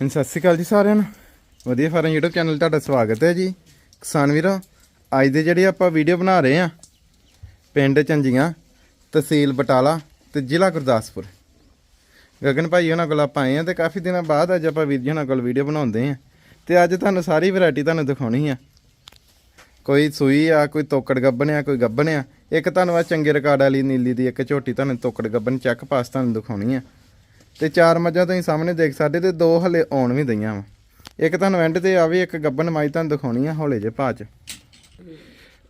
ਹਾਂਜੀ, ਸਤਿ ਸ਼੍ਰੀ ਅਕਾਲ ਜੀ ਸਾਰਿਆਂ ਨੂੰ। ਵਧੀਆ ਫਾਰਮ YouTube ਚੈਨਲ ਤੁਹਾਡਾ ਸਵਾਗਤ ਹੈ ਜੀ। ਕਿਸਾਨ ਵੀਰੋ, ਅੱਜ ਦੇ ਜਿਹੜੇ ਆਪਾਂ ਵੀਡੀਓ ਬਣਾ ਰਹੇ ਆ ਪਿੰਡ ਚੰਜੀਆਂ ਤਹਿਸੀਲ ਬਟਾਲਾ ਤੇ ਜ਼ਿਲ੍ਹਾ ਗੁਰਦਾਸਪੁਰ। ਗਗਨ ਭਾਈ ਉਹਨਾਂ ਕੋਲ ਆਪਾਂ ਆਏ ਆ ਤੇ ਕਾਫੀ ਦਿਨਾਂ ਬਾਅਦ ਅੱਜ ਆਪਾਂ ਵੀਰ ਜੀ ਉਹਨਾਂ ਕੋਲ ਵੀਡੀਓ ਬਣਾਉਂਦੇ ਆ ਤੇ ਅੱਜ ਤੁਹਾਨੂੰ ਸਾਰੀ ਵੈਰਾਈਟੀ ਤੁਹਾਨੂੰ ਦਿਖਾਉਣੀ ਆ। ਕੋਈ ਸੂਈ ਆ, ਕੋਈ ਤੋਕੜ ਗੱਬਣ ਆ, ਕੋਈ ਗੱਬਣ ਆ। ਇੱਕ ਤੁਹਾਨੂੰ ਆ ਚੰਗੇ ਰਿਕਾਰਡ ਵਾਲੀ, ਨੀਲੀ ਦੀ ਇੱਕ ਝੋਟੀ ਤੁਹਾਨੂੰ ਤੋਕੜ ਗੱਬਣ, ਚੈੱਕ ਪਾਸ ਤੁਹਾਨੂੰ ਦਿਖਾਉਣੀ ਆ। ਤੇ ਚਾਰ ਮੱਝਾਂ ਤੁਸੀਂ ਸਾਹਮਣੇ ਦੇਖ ਸਕਦੇ ਤੇ ਦੋ ਹਲੇ ਆਉਣ ਵੀ ਦਈਆਂ ਵਾ। ਇੱਕ ਤੁਹਾਨੂੰ ਐਂਡ ਤੇ ਆਵੇ ਇੱਕ ਗੱਬਨ ਮਾਈ ਤੁਹਾਨੂੰ ਦਿਖਾਉਣੀ ਆ ਹੌਲੇ ਜੇ ਭਾਅ ਚ।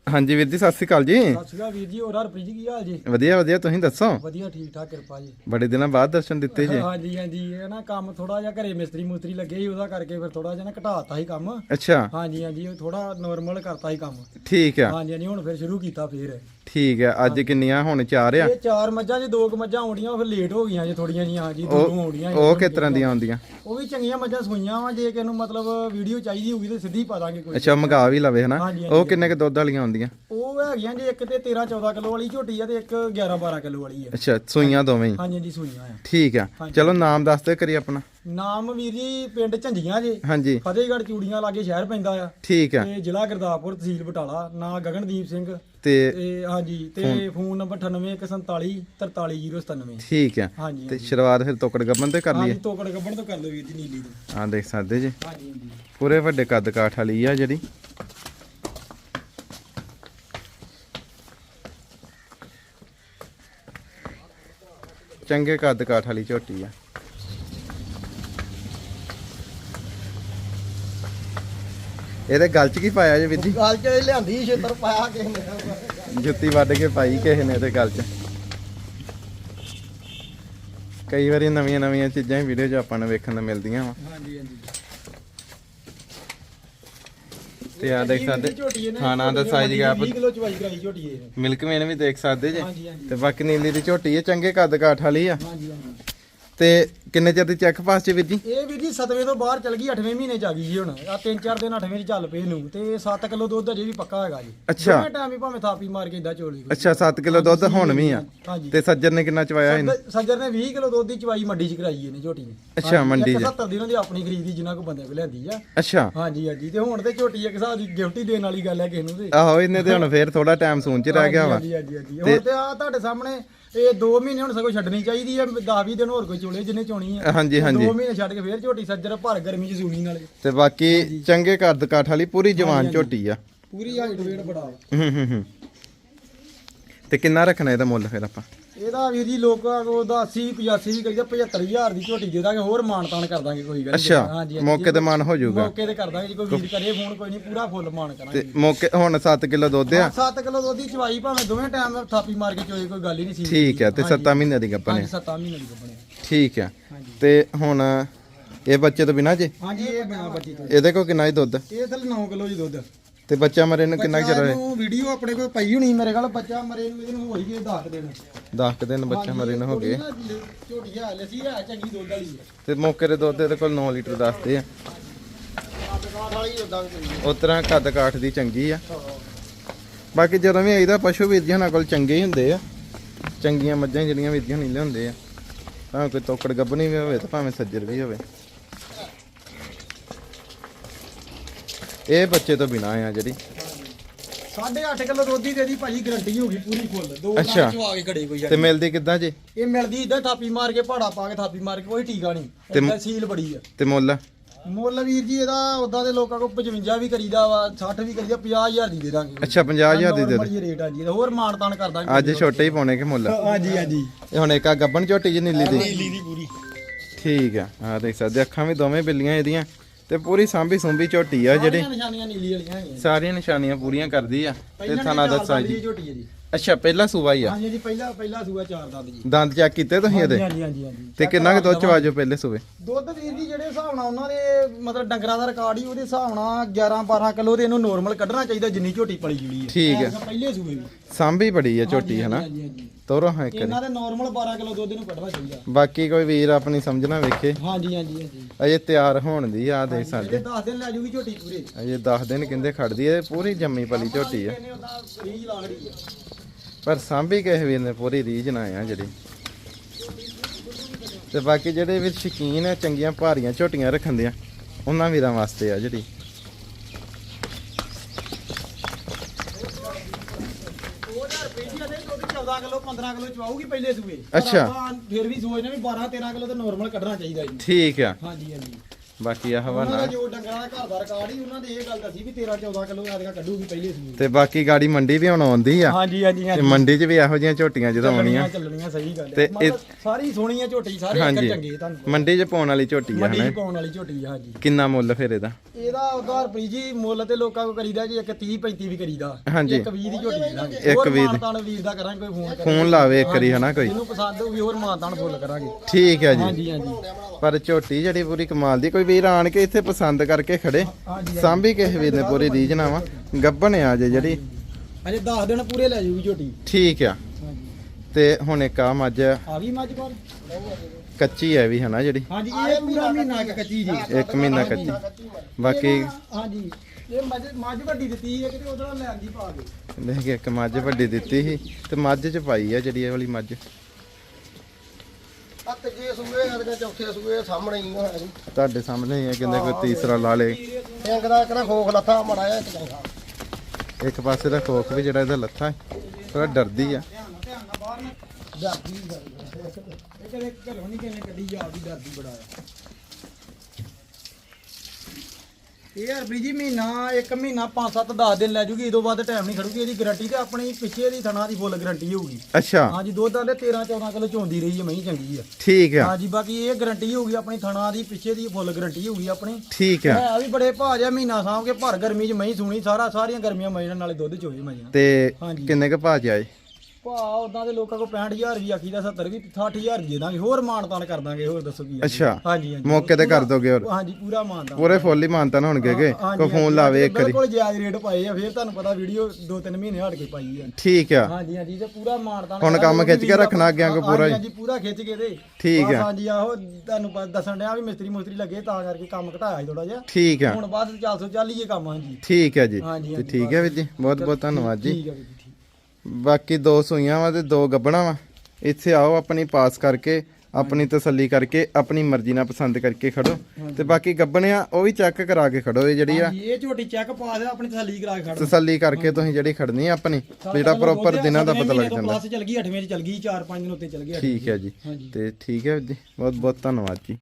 ਹਾਂਜੀ ਵੀਰ ਜੀ ਸਤਿ ਸ਼੍ਰੀ ਅਕਾਲ ਜੀ। ਸਤਿ ਸ਼੍ਰੀ ਅਕਾਲ ਵੀਰ ਜੀ ਹੋਰ ਹਰਪ੍ਰੀਤ ਜੀ ਕੀ ਹਾਲ ਜੀ? ਵਧੀਆ ਵਧੀਆ ਤੁਸੀਂ ਦੱਸੋ? ਵਧੀਆ ਠੀਕ ਠਾਕ ਕਿਰਪਾ ਜੀ। ਬੜੇ ਦਿਨਾਂ ਬਾਅਦ ਦਰਸ਼ਨ ਦਿੱਤੇ ਜੀ। ਹਾਂਜੀ ਹਾਂਜੀ ਇਹ ਨਾ ਕੰਮ ਥੋੜਾ ਜਿਹਾ ਘਰੇ ਮਿਸਤਰੀ ਮੁਸਤਰੀ ਲੱਗੇ ਸੀ ਉਹਦਾ ਕਰਕੇ ਫਿਰ ਥੋੜਾ ਜਿਹਾ ਨਾ ਘਟਾਤਾ ਸੀ ਕੰਮ। ਅੱਛਾ। ਹਾਂਜੀ ਹਾਂਜੀ ਉਹ ਥੋੜਾ ਨਾਰਮਲ ਕਰਤਾ ਸੀ ਕੰਮ। ਠੀਕ ਆ। ਹਾਂਜੀ ਹਾਂਜੀ ਹੁਣ ਫਿਰ ਸ਼ੁਰੂ ਕੀਤਾ ਫੇਰ। ਠੀਕ ਆ ਅੱਜ ਕਿੰਨੀਆਂ ਹੁਣ ਚਾਰ ਆ? ਇਹ ਚਾਰ ਮੱਝਾਂ ਜੇ ਦੋ ਕੁ ਮੱਝਾਂ ਆਉਂਦੀਆਂ ਫਿਰ ਲੇਟ ਹੋ ਗਈਆਂ ਜੇ ਥੋੜੀਆਂ ਜੀਆਂ ਹਾਂਜੀ ਦੋ ਉਹ ਆਉਂਦੀਆਂ ਉਹ ਕਿਸ ਤਰ੍ਹਾਂ ਦੀਆਂ ਆਉਂਦੀਆਂ? ਉਹ ਵੀ ਚੰਗੀਆਂ ਮੱਝਾਂ ਸੂਈਆਂ ਵਾ ਜੇ ਨੂੰ ਮਤਲਬ ਵੀਡੀਓ ਚਾਹੀਦੀ ਹੋਊਗੀ ਤੇ ਸਿੱਧੀ ਪਾ ਦਾਂਗੇ ਕੋਈ। ਅੱਛਾ ਮੰਗਾ ਵੀ ਲਵੇ ਹਨਾ? ਹਾਂਜੀ, ਉਹ ਕਿੰਨੇ ਕ ਦੁੱਧ ਵਾਲੀਆਂ ਆਉਂਦੀਆਂ? ਉਹ ਹੈਗੀਆਂ ਜੇ ਇੱਕ ਤੇ 13 14 ਕਿਲੋ ਵਾਲੀ ਝੋਟੀ ਆ ਤੇ ਇੱਕ 11 12 ਕਿਲੋ ਵਾਲੀ ਆ। ਅੱਛਾ ਸੂਈਆਂ ਦੋਵੇਂ ਹੀ? ਹਾਂਜੀ ਹਾਂਜੀ ਸੂਈਆਂ ਆ। ਠੀਕ ਆ। ਚਲੋ ਨਾਮ ਦੱਸ ਦੇ ਕਰੀ ਆਪਣਾ। ਨਾਮ ਵੀਰ ਜੀ ਪਿੰਡ ਝੰਜੀਆਂ ਜੇ। ਹਾਂਜੀ। ਫਤਿਹਗੜ੍ਹ ਚੂੜੀਆਂ ਲਾਗੇ ਸ਼ਹਿਰ ਪੈਂਦਾ ਆ। ਠੀਕ ਆ। ਤੇ ਜ਼ਿਲ੍ਹਾ ਗੁਰਦਾਸਪੁਰ ਤਹਿਸੀਲ ਬਟਾਲਾ ਨਾਂ ਗਗਨਦੀਪ ਸਿੰਘ। ਤੇ ਤੇ ਹਾਂਜੀ ਤੇ ਫੋਨ ਨੰਬਰ 9847 43097 ਠੀਕ ਆ। ਹਾਂਜੀ ਤੇ ਸ਼ੁਰੂਆਤ ਫਿਰ ਤੋਕੜ ਗੱਬਨ ਤੇ ਕਰ ਲਈਏ ਹਾਂਜੀ ਤੋਕੜ ਗੱਬਣ ਤੋਂ ਕਰ ਲਓ ਵੀਰ ਜੀ ਨੀਲੀ ਤੋਂ ਆ ਦੇਖ ਸਕਦੇ ਜੀ। ਹਾਂਜੀ ਹਾਂਜੀ। ਪੂਰੇ ਵੱਡੇ ਕੱਦ ਕਾਠ ਵਾਲੀ ਆ ਜਿਹੜੀ। ਚੰਗੇ ਕੱਦ ਕਾਠ ਵਾਲੀ ਝੋਟੀ ਆ। ਇਹਦੇ ਗਲ ਚ ਕੀ ਪਾਇਆ ਜੀ ਵੀਰ ਜੀ? ਗੱਲ ਚ ਇਹ ਲਿਆਂਦੀ ਛੇਤਰ ਪਾਇਆ ਕਿਸੇ ਨੇ। ਜੁੱਤੀ ਵੱਢ ਕੇ ਪਾਈ ਕਿਸੇ ਨੇ ਇਹਦੇ ਗਲ ਚ। ਕਈ ਵਾਰੀ ਨਵੀਆਂ ਨਵੀਆਂ ਚੀਜ਼ਾਂ ਵੀਡੀਓ 'ਚ ਆਪਾਂ ਨੂੰ ਵੇਖਣ ਨੂੰ ਮਿਲਦੀਆਂ ਵਾ। ਹਾਂਜੀ ਹਾਂਜੀ। ਤੇ ਆ ਦੇਖ ਸਕਦੇ ਖਾਣਾ ਦਾ size gap 20 ਕਿਲੋ ਚਵਾਈ ਕਰਾਈ ਝੋਟੀ ਇਹ ਮਿਲਕ ਮੇਨ ਵੀ ਦੇਖ ਸਕਦੇ ਜੇ। ਹਾਂਜੀ ਹਾਂਜੀ। ਤੇ ਬਾਕੀ ਨੀਲੀ ਦੀ ਝੋਟੀ ਹੈ ਚੰਗੇ ਕੱਦ ਕਾਠ ਵਾਲੀ ਆ। ਹਾਂਜੀ ਹਾਂਜੀ। ਤੇ ਕਿੰਨੇ ਚਿਰ ਦੀ ਚੈੱਕ ਪਾਸ ਚ ਵੀਰ ਜੀ? ਇਹ ਵੀਰ ਜੀ ਸਤਵੇਂ ਤੋਂ ਬਾਹਰ ਚਲ ਗਈ 8ਵੇਂ ਮਹੀਨੇ ਚ ਆ ਗਈ ਜੀ ਹੁਣ। ਆ ਤਿੰਨ ਚਾਰ ਦਿਨ 8ਵੇਂ ਚ ਚੱਲ ਪਏ ਨੂੰ ਤੇ 7 ਕਿਲੋ ਦੁੱਧ ਅਜੇ ਵੀ ਪੱਕਾ ਹੈਗਾ ਜੀ। ਅੱਛਾ। ਦੋਵੇਂ ਟਾਈਮ ਹੀ ਭਾਵੇਂ ਥਾਪੀ ਮਾਰ ਕੇ ਇਦਾਂ ਚੋਲੀ। ਅੱਛਾ 7 ਕਿਲੋ ਦੁੱਧ ਹੁਣ ਵੀ ਆ। ਹਾਂਜੀ ਤੇ ਸੱਜਰ ਨੇ ਕਿੰਨਾ ਚਵਾਇਆ ਇਹਨੂੰ? ਸੱਜਰ- ਨੇ 20 ਕਿਲੋ ਦੁੱਧ ਦੀ ਚਵਾਈ ਮੰਡੀ ਚ ਕਰਾਈ ਇਹਨੇ ਝੋਟੀ ਨੇ। ਅੱਛਾ, ਮੰਡੀ 'ਚ। 70 ਦੀ ਉਹਨਾਂ ਦੀ ਆਪਣੀ ਖਰੀਦੀ ਜਿੰਨਾ ਕੋ ਬੰਦੇ ਕੋਲ ਲਿਆਂਦੀ ਆ। ਅੱਛਾ। ਹਾਂਜੀ ਹਾਂਜੀ ਤੇ ਹੁਣ ਤੇ ਝੋਟੀ ਇੱਕ ਹਿਸਾਬ ਦੀ ਗਿਫਟ ਦੇਣ ਵਾਲੀ ਗੱਲ ਹੈ ਕਿਸੇ ਨੂੰ ਤੇ। ਆਹੋ ਇਹਨੇ ਤੇ ਹੁਣ ਫੇਰ ਥੋੜਾ ਟਾਈਮ ਸੂਨ ਚ ਰਹਿ ਗਿਆ ਵਾ। ਹਾਂਜੀ ਹਾਂਜੀ ਹਾਂਜੀ ਹੁਣ ਤੇ ਆ ਤੁਹਾਡੇ ਸਾਹਮਣੇ ਇਹ 2 ਮਹੀਨੇ ਹੁਣ ਸਗੋਂ ਛੱਡਣੀ ਚਾਹੀਦੀ ਆ 10 20 ਦਿਨ ਹੋਰ ਕੋਈ ਚੋਲੇ ਜਿੰਨੇ ਚੋਣੀ ਆ। ਹਾਂਜੀ ਹਾਂਜੀ। 2 ਮਹੀਨੇ ਛੱਡ ਕੇ ਫੇਰ ਝੋਟੀ ਸੱਜਰ ਭਰ ਗਰਮੀ ਚ ਸੂਣੀ ਨਾਲੇ। ਤੇ ਬਾਕੀ ਚੰਗੇ ਕੱਦ ਕਾਠ ਵਾਲੀ ਪੂਰੀ ਜਵਾਨ ਝੋਟੀ ਆ। ਪੂਰੀ ਹਾਈਟ ਵੇਟ ਬੜਾ। ਹੂੰ ਹੂੰ ਹੂੰ। ਤੇ ਕਿੰਨਾ ਰੱਖਣਾ ਇਹਦਾ ਮੁੱਲ ਫਿਰ ਆਪਾਂ? ਇਹਦਾ ਵੀਰ ਜੀ ਲੋਕਾਂ ਕੋ ਦਾ 80 85 ਵੀ ਕਰੀਦਾ 75000 ਦੀ ਝੋਟੀ ਦੇ ਦਾਂਗੇ ਹੋਰ ਮਾਨ ਤਾਨ ਕਰ ਦਾਂਗੇ ਕੋਈ ਗੱਲ ਨੀ। ਅੱਛਾ। ਮੌਕੇ ਤੇ ਮਨ ਹੋ ਜਾਊਗਾ। ਮੌਕੇ ਤੇ ਕਰ ਦਾਂਗੇ ਜੀ ਕੋਈ ਵੀਰ ਕਰੇ ਫੋਨ ਕੋਈ ਨਹੀਂ ਪੂਰਾ ਫੁੱਲ ਮਾਨ ਤੇ ਕਰਾਂਗੇ ਮੌਕੇ ਹੁਣ 7 ਕਿਲੋ ਦੁੱਧ ਆ। 7 ਕਿਲੋ ਦੁੱਧ ਦੀ ਚਵਾਈ ਭਾਵੇਂ ਦੋਵੇਂ ਟਾਈਮ ਥਾਪੀ ਮਾਰ ਕੇ ਚੋਏ ਕੋਈ ਗੱਲ ਹੀ ਨਹੀਂ ਸੀ। ਠੀਕ ਆ ਤੇ 7 ਮਹੀਨੇ ਦੀ ਆ। 7 ਮਹੀਨੇ ਦੀ ਬਣਿਆ ਠੀਕ ਆ। ਹਾਂਜੀ ਤੇ ਹੁਣ ਇਹ ਬੱਚੇ ਤੋਂ ਬਿਨਾ ਜੇ? ਹਾਂਜੀ ਇਹ ਬਣਾ ਬੱਚੀ ਤੋਂ। ਇਹਦੇ ਕੋ ਕਿੰਨਾ ਹੀ ਦੁੱਧ? ਇਹ ਥੱਲੇ 9 ਕਿਲੋ ਜੀ ਦੁੱਧ। ਤੇ ਬੱਚਾ ਮਰੇ ਨੂੰ ਕਿੰਨਾ ਚਿਰ ਹੋਇਆ? ਨੂੰ ਵੀਡੀਓ ਆਪਣੇ ਕੋਲ ਪਈ ਹੋਣੀ ਮੇਰੇ ਕੋਲ ਬੱਚਾ ਮਰੇ ਨੂੰ ਇਹਨੂੰ ਹੋ ਹੀ ਗਏ 10 ਦਿਨ। 10 ਕੁ ਦਿਨ ਬੱਚਾ ਮਰੇ ਨੂੰ ਹੋ ਗਏ। ਝੋਟੀ ਆ ਲੱਸੀ ਆ ਚੰਗੀ ਦੁੱਧ ਵਾਲੀ ਤੇ ਮੌਕੇ ਦੇ ਦੁੱਧ ਇਹਦੇ ਕੋਲ 9 ਲੀਟਰ ਦੱਸਦੇ ਆ। ਤਰ੍ਹਾਂ ਕੱਦ ਕਾਠ ਦੀ ਚੰਗੀ ਆ। ਬਾਕੀ ਜਦੋਂ ਵੀ ਆਈਦਾ ਪਸ਼ੂ ਵੀਰ ਜੀ ਉਹਨਾਂ ਕੋਲ ਚੰਗੇ ਹੀ ਹੁੰਦੇ ਆ। ਚੰਗੀਆਂ ਮੱਝਾਂ ਜਿਹੜੀਆਂ ਵੀਰ ਜੀ ਨਹੀਂ ਲਿਆਉਂਦੇ ਆ। ਭਾਵੇਂ ਕੋਈ ਤੋਕੜ ਗੱਭਣੀ ਵੀ ਹੋਵੇ ਤੇ ਭਾਵੇਂ ਸੱਜਰ ਵੀ ਹੋਵੇ। ਇਹ ਬੱਚੇ ਤੋਂ ਬਿਨਾ ਆ ਜਿਹੜੀ। 8.5 ਕਿਲੋ ਦੁੱਧ ਦੀ ਤੇਰੀ ਭਾਜੀ ਗਰੰਟੀ ਹੋ ਗਈ ਪੂਰੀ ਫੁੱਲ ਦੋ ਅੱਛਾ। ਨਾਲ ਚਵਾ ਕੇ ਖੜੇ ਕੋਈ ਤੇ ਮਿਲਦੀ ਕਿੱਦਾਂ ਜੀ? ਇਹ ਮਿਲਦੀ ਇਦਾਂ ਥਾਪੀ ਮਾਰ ਕੇ ਪਹਾੜਾ ਪਾ ਕੇ ਥਾਪੀ ਮਾਰ ਕੇ ਕੋਈ ਟੀਕਾ ਨਹੀਂ ਤੇ ਮ- ਸੀਲ ਬੜੀ ਆ। ਤੇ ਮੁੱਲ? ਮੁੱਲ ਵੀਰ ਜੀ ਇਹਦਾ ਉਦਾਂ ਦੇ ਲੋਕਾਂ ਕੋਲ 55 ਵੀ ਕਰੀਦਾ ਵਾ 60 ਵੀ ਕਰੀਦਾ 50000 ਦੀ ਦੇ ਦਾਂਗੇ। ਅੱਛਾ 50000 ਦੀ ਦੇ ਦੇ। ਦੇ ਰੇਟ ਆ ਜੀ ਇਹਦਾ। ਹੋਰ ਮਾਣ ਤਾਣ ਕਰ ਦਾਂਗੇ ਅੱਜ ਛੋਟੇ ਹੀ ਪਾਉਣੇ ਕਿ ਮੁੱਲ? ਹਾਂਜੀ ਹਾਂਜੀ। ਇਹ ਹੁਣ ਇੱਕ ਆ ਗੱਬਣ ਝੋਟੀ ਜੀ ਨੀਲੀ ਦੀ। ਨੀਲੀ ਦੀ ਪੂਰੀ। ਠੀਕ ਆ ਆ ਦੇਖ ਸਕਦੇ ਅੱਖਾਂ ਵੀ ਦੋਵੇਂ ਬਿੱਲੀਆਂ ਇਹਦੀਆਂ ਤੇ ਪੂਰੀ ਸਾਂਭੀ ਸੁੰਭੀ ਝੋਟੀ ਆ ਜਿਹੜੀ ਸਾਰੀਆਂ ਨਿਸ਼ਾਨੀਆਂ ਨੀਲੀ ਵਾਲੀਆਂ ਹੈਗੀਆਂ ਸਾਰੀਆਂ ਨਿਸ਼ਾਨੀਆਂ ਪੂਰੀਆਂ ਕਰਦੀ ਆ ਤੇ ਥਾਣਾ ਦਾ ਸਾਈਜ਼ ਝੋਟੀ ਹੈ ਜੀ। ਅੱਛਾ ਪਹਿਲਾ ਸੂਬਾ ਹੀ ਆ। ਹਾਂਜੀ ਜੀ ਪਹਿਲਾ ਪਹਿਲਾ ਸੂਆ ਚਾਰ ਦੰਦ ਜੀ। ਦੰਦ ਚੈੱਕ ਕੀਤੇ ਤੁਸੀਂ ਇਹਦੇ? ਹਾਂਜੀ ਹਾਂਜੀ ਹਾਂਜੀ। ਤੇ ਕਿੰਨਾ ਕੁ ਦੁੱਧ ਚਵਾਜੋ ਪਹਿਲੇ ਸੂਬੇ? ਦੁੱਧ ਵੀਰ ਜੀ ਜਿਹੜੇ ਹਿਸਾਬ ਨਾਲ ਉਹਨਾਂ ਦੇ ਮਤਲਬ ਡੰਗਰਾਂ ਦਾ ਰਿਕਾਰਡ ਹੀ ਉਹਦੇ ਹਿਸਾਬ ਨਾਲ 11 12 ਕਿਲੋ ਦੇ ਇਹਨੂੰ ਨੋਰਮਲ ਕੱਢਣਾ ਚਾਹੀਦਾ ਜਿੰਨੀ ਝੋਟੀ ਪਲੀ ਜੁੜੀ ਹੈ। ਠੀਕ ਹੈ। ਪਹਿਲੇ ਸੂਏ ਵੀ। ਸਾਂਭੀ ਬੜੀ ਆ ਝੋਟੀ ਹਨਾ? ਤੋਰੋ ਹਾਂ ਇੱਕ ਇਹਨਾਂ ਦੇ ਨੋਰਮਲ 12 ਕਿਲੋ ਦੁੱਧ ਇਹਨੂੰ ਕੱਢਣਾ ਚਾਹੀਦਾ। ਬਾਕੀ ਕੋਈ ਵੀਰ ਆਪਣੀ ਸਮਝਣਾ ਵੇਖੇ। ਹਾਂਜੀ ਹਾਂਜੀ ਹਾਂਜੀ। ਅਜੇ ਤਿਆਰ ਹੋਣ ਦੀ ਆ ਦੇਖ ਸਕਦੇ। ਇਹਦੇ 10 ਦਿਨ ਲੈ ਜੂਗੀ ਝੋਟੀ ਪੂਰੇ। ਅਜੇ 10 ਦਿਨ ਕਹਿੰਦੇ ਖੜਦੀ ਐ ਪੂਰੀ ਜੰਮੀ ਪਲੀ ਝੋਟੀ ਹੈ। ਪਰ ਸਾਂਭੀ ਕਿਸੇ ਵੀਰ ਨੇ ਪੂਰੀ ਰੀਝ ਨਾ ਆ ਜਿਹੜੀ। ਤੇ ਬਾਕੀ ਜਿਹੜੇ ਵੀ ਸ਼ਕੀਨ ਆ ਚੰਗੀਆਂ ਭਾਰੀਆਂ ਝੋਟੀਆਂ ਰੱਖਣ ਆ ਉਹਨਾਂ ਵੀਰਾਂ ਵਾਸਤੇ ਆ ਜਿਹੜੀ। 2000 ਰੁਪਏ ਦੀ ਅਦੇ ਦੁੱਧ 14 ਕਿਲੋ 15 ਕਿਲੋ ਚਵਾਉਗੀ ਪਹਿਲੇ ਸੂਏ ਅੱਛਾ। ਫਿਰ ਵੀ ਸੋਚਦੇ ਵੀ 12 13 ਕਿਲੋ ਤਾਂ ਨਾਰਮਲ ਕੱਢਣਾ ਚਾਹੀਦਾ ਜੀ। ਠੀਕ ਆ। ਹਾਂਜੀ ਹਾਂਜੀ। ਬਾਕੀ ਆ ਉਹਨਾਂ ਦਾ ਹਵਾਨਾ ਜੋ ਡੰਗਰਾਂ ਦਾ ਘਰ ਦਾ ਰਿਕਾਰਡ ਹੀ ਉਹਨਾਂ ਦੇ ਇਹ ਗੱਲ ਦੱਸੀ ਵੀ 13 14 ਕਿਲੋ ਆਦਿਕਾ ਕੱਢੂਗੀ ਪਹਿਲੇ ਸੂਏ ਤੇ ਬਾਕੀ ਗਾੜੀ ਮੰਡੀ ਵੀ ਹੁਣ ਆਉਂਦੀ ਆ। ਹਾਂਜੀ ਹਾਂਜੀ ਤੇ ਮੰਡੀ 'ਚ ਵੀ ਇਹੋ ਜਿਹੀਆਂ ਝੋਟੀਆਂ ਜਦੋਂ ਆਉਣੀਆਂ। ਚੱਲਣੀਆਂ ਸਹੀ ਗੱਲ ਤੇ ਹੈ ਇਹ- ਮਤਲਬ ਸਾਰੀ ਸੋਹਣੀਆਂ ਝੋਟੀ ਸਾਰੇ ਹਾਂਜੀ। ਇੱਕ ਚੰਗੇ ਤੁਹਾਨੂੰ ਮੰਡੀ 'ਚ ਪਾਉਣ ਵਾਲੀ ਝੋਟੀ ਆ ਮੰਡੀ ਹਨਾ? ਚ ਪਾਉਣ ਵਾਲੀ ਝੋਟੀ ਆ ਹਾਂਜੀ। ਕਿੰਨਾ ਮੁੱਲ ਫਿਰ ਇਹਦਾ? ਇਹਦਾ ਉਧਾਰ ਪ੍ਰੀ ਜੀ ਮੁੱਲ ਤੇ ਲੋਕਾਂ ਕੋ ਕਰੀਦਾ ਜੀ ਇੱਕ 30 35 ਵੀ ਕਰੀਦਾ। ਹਾਂਜੀ। ਇੱਕ 20 ਦੀ ਝੋਟੀ ਦਾਂਗੇ ਇੱਕ ਹੋਰ 20 ਦੀ। ਮਾਨਤਾਨ ਵੀਰ ਦਾ ਕਰਾਂਗੇ ਕੋਈ ਫੋਨ ਫੋਨ ਲਾਵੇ ਇੱਕ ਵਾਰੀ ਹਨਾ ਕੋਈ? ਜਿਹਨੂੰ ਪਸੰਦ ਹੋਊਗੀ ਹੋਰ ਮਾਨਤਾਨ ਫੁੱਲ ਕਰਾਂਗੇ। ਠੀਕ ਹੈ ਜੀ। ਹਾਂਜੀ ਹਾਂਜੀ। ਪਰ ਝੋਟੀ ਜਿਹੜੀ ਪੂਰੀ ਕਮਾਲ ਦੀ ਕੋਈ ਵੀਰ ਆਣ ਕੇ ਇੱਥੇ ਪਸੰਦ ਕਰਕੇ ਖੜੇ। ਸਾਂਭੀ ਕਿਸੇ ਵੀਰ ਨੇ ਪੂਰੀ ਰੀਜਨਾ ਵਾ। ਗੱਬਣ ਆ ਜੇ ਜਿਹੜੀ। ਅਜੇ 10 ਦਿਨ ਪੂਰੇ ਲੈ ਜੂਗੀ ਝੋਟੀ। ਠੀਕ ਆ। ਤੇ ਹੁਣ ਇੱਕ ਆ ਮੱਝ। ਆ ਗਈ ਮੱਝ ਕੋਲ? ਕੱਚੀ ਹੈ ਵੀ ਹਨਾ ਜਿਹੜੀ? ਹਾਂਜੀ ਇਹ ਪੂਰਾ ਮਹੀਨਾ ਕੱਚੀ ਜੀ ਇੱਕ ਮਹੀਨਾ ਕੱਚੀ। ਬਾਕੀ ਹਾਂਜੀ। ਇਹ ਮੱਝ ਮੱਝ ਵੱਡੀ ਦਿੱਤੀ ਹੈ ਕਿਤੇ ਉਧਰੋਂ ਲੈ ਆਂਦੀ ਪਾ ਕੇ। ਦੇਖ ਕੇ ਇੱਕ ਮੱਝ ਵੱਡੀ ਦਿੱਤੀ ਸੀ। ਤੇ ਮੱਝ ਚ ਪਾਈ ਆ ਜਿਹੜੀ ਇਹ ਵਾਲੀ ਮੱਝ। ਤੀਜੇ ਸੂਏ ਅਰਗਾ ਚੌਥੇ ਸੂਏ ਸਾਹਮਣੇ ਹੀ ਹੋਇਆ ਜੀ ਤੁਹਾਡੇ ਸਾਹਮਣੇ ਹੀ ਆ ਕਹਿੰਦੇ ਕੋਈ ਤੀਸਰਾ ਲਾ ਲੇ। ਟੈਂਕ ਦਾ ਕਿਹੜਾ ਖੋਖ ਲੱਥਾ ਮੜਾ ਇੱਕ ਚੰਗਾ। ਇੱਕ ਪਾਸੇ ਦਾ ਖੋਖ ਵੀ ਜਿਹੜਾ ਇਹਦਾ ਲੱਥਾ ਥੋੜਾ ਡਰਦੀ ਆ। ਧਿਆਨ ਨਾਲ ਧਿਆਨ ਨਾਲ ਬਾਹਰ ਨਾ ਡਰਦੀ ਇਹ ਕਦੇ ਘਰੋਂ ਨਹੀਂ ਕਿਵੇਂ ਕੱਢੀ ਜਾਂਦੀ ਡਰਦੀ ਬੜਾ ਆ। ਇਹ ਯਾਰ ਬਰੀ ਜੀ ਮਹੀਨਾ ਇੱਕ ਮਹੀਨਾ 5-7 10 ਦਿਨ ਲੈ ਜੂਗੀ ਇਦੋਂ ਬਾਅਦ ਟਾਈਮ ਨਹੀਂ ਖੜੂਗੀ ਇਹਦੀ ਗਾਰੰਟੀ ਤੇ ਆਪਣੀ ਪਿੱਛੇ ਦੀ ਥਣਾ ਦੀ ਫੁੱਲ ਗਾਰੰਟੀ ਹੋਊਗੀ। ਅੱਛਾ। ਹਾਂਜੀ ਦੁੱਧ ਆਲੇ 13-14 ਕਿਲੋ ਚੋਂਦੀ ਰਹੀ ਹੈ ਮਹੀਂ ਚੰਗੀ ਆ। ਠੀਕ ਆ। ਹਾਂਜੀ ਬਾਕੀ ਇਹ ਗਾਰੰਟੀ ਹੋਊਗੀ ਆਪਣੀ ਥਣਾ ਦੀ ਪਿੱਛੇ ਦੀ ਫੁੱਲ ਗਾਰੰਟੀ ਹੋਊਗੀ ਆਪਣੀ। ਠੀਕ ਆ। ਹੈ ਵੀ ਬੜੇ ਭਾਜ ਆ ਮਹੀਨਾ ਸਾਂਭ ਕੇ ਭਰ ਗਰਮੀ ਚ ਮਹੀਂ ਸੂਣੀ ਸਾਰਾ ਸਾਰੀਆਂ ਗਰਮੀਆਂ ਮਹੀਂ ਨਾਲੇ ਦੁੱਧ ਚੋਏ ਮਹੀਂ ਤੇ। ਕਿੰਨੇ ਕ ਭਾਜ ਆਏ? ਭਾ ਉਦਾਂ ਦੇ ਲੋਕਾਂ ਕੋ 65000 ਵੀ ਆਖੀਦਾ 70 ਵੀ 60000 ਦੇ ਦਾਂਗੇ ਹੋਰ ਮਾਨਤਾਨ ਕਰ ਦਾਂਗੇ ਹੋਰ ਦੱਸੋ ਕੀ ਆ। ਅੱਛਾ ਹਾਂਜੀ ਹਾਂਜੀ। ਮੌਕੇ ਤੇ ਕਰ ਦੋਗੇ ਹੋਰ? ਹਾਂਜੀ ਪੂਰਾ ਮਾਨਤਾਨ ਪੂਰੇ ਫੁੱਲ ਹੀ ਹੋਣਗੇ ਕਿ? ਕੋ ਫੋਨ ਲਾਵੇ ਇੱਕ ਵਾਰੀ। ਬਿਲਕੁਲ ਜਾਇਜ਼ ਰੇਟ ਪਾਏ ਆ ਫਿਰ ਤੁਹਾਨੂੰ ਪਤਾ ਵੀਡੀਓ 2-3 ਮਹੀਨੇ ਹਟ ਕੇ ਪਾਈ ਆ। ਠੀਕ ਆ। ਹਾਂਜੀ ਹਾਂਜੀ ਤੇ ਪੂਰਾ ਮਾਨਤਾਨ ਹੁਣ ਕੰਮ ਖਿੱਚ ਕੇ ਰੱਖਣਾ ਅੱਗੇ ਅੱਗੇ ਪੂਰਾ ਹੀ। ਹਾਂਜੀ ਪੂਰਾ ਖਿੱਚ ਕੇ ਤੇ। ਠੀਕ ਬਸ ਆ। ਹਾਂਜੀ ਆਹੋ ਤੁਹਾਨੂੰ ਪਤਾ ਦੱਸਣ ਡਿਆ ਵੀ ਮਿਸਤਰੀ ਮੁਸਤਰੀ ਲੱਗੇ ਤਾਂ ਕਰਕੇ ਕੰਮ ਘਟਾਇਆ ਥੋੜਾ ਜਿਹਾ। ਠੀਕ ਆ। ਹੁਣ ਬਸ ਚੱਲ ਸੋ ਹੀ ਕੰਮ ਹਾਂਜੀ ਠੀਕ ਹੈ ਜੀ। ਹਾਂਜੀ, ਤੇ ਹਾਂਜੀ, ਠੀਕ ਹੈ ਵੀਰ ਜੀ ਬਹੁਤ ਬਹੁਤ ਧੰਨਵਾਦ ਜੀ। ਠੀਕ ਆ ਵੀਰ ਜੀ। ਬਾਕੀ ਦੋ ਸੂਈਆਂ ਵਾ ਤੇ ਦੋ ਗੱਬਣਾ ਵਾ। ਇੱਥੇ ਆਓ ਆਪਣੀ ਪਾਸ ਕਰਕੇ ਆਪਣੀ ਤਸੱਲੀ ਕਰਕੇ ਆਪਣੀ ਮਰਜ਼ੀ ਨਾਲ ਪਸੰਦ ਕਰਕੇ ਖੜੋ। ਤੇ ਬਾਕੀ ਗੱਬਣਿਆ ਉਹ ਵੀ ਚੈੱਕ ਕਰਾ ਕੇ ਖੜੋ ਇਹ ਜਿਹੜੀ ਆ। ਇਹ ਝੋਟੀ ਚੈੱਕ ਪਾ ਦੇ ਆਪਣੀ ਤਸੱਲੀ ਕਰਾ ਕੇ ਖੜ। ਤਸੱਲੀ ਕਰਕੇ ਤੁਸੀਂ ਜਿਹੜੀ ਖੜਨੀ ਆ ਆਪਣੀ ਜਿਹੜਾ ਪ੍ਰੋਪਰ ਦਿਨਾਂ ਦਾ ਪਤਾ ਲੱਗ ਜਾਂਦਾ। ਪਲੱਸ ਚੱਲ ਗਈ 8ਵੇਂ ਚ ਚੱਲ ਗਈ 4-5 ਦਿਨ ਉੱਤੇ ਚੱਲ ਗਈ ਠੀਕ ਹੈ ਜੀ। ਤੇ ਠੀਕ ਹੈ ਜੀ। ਬਹੁਤ ਬਹੁਤ ਧੰਨਵਾਦ ਜੀ।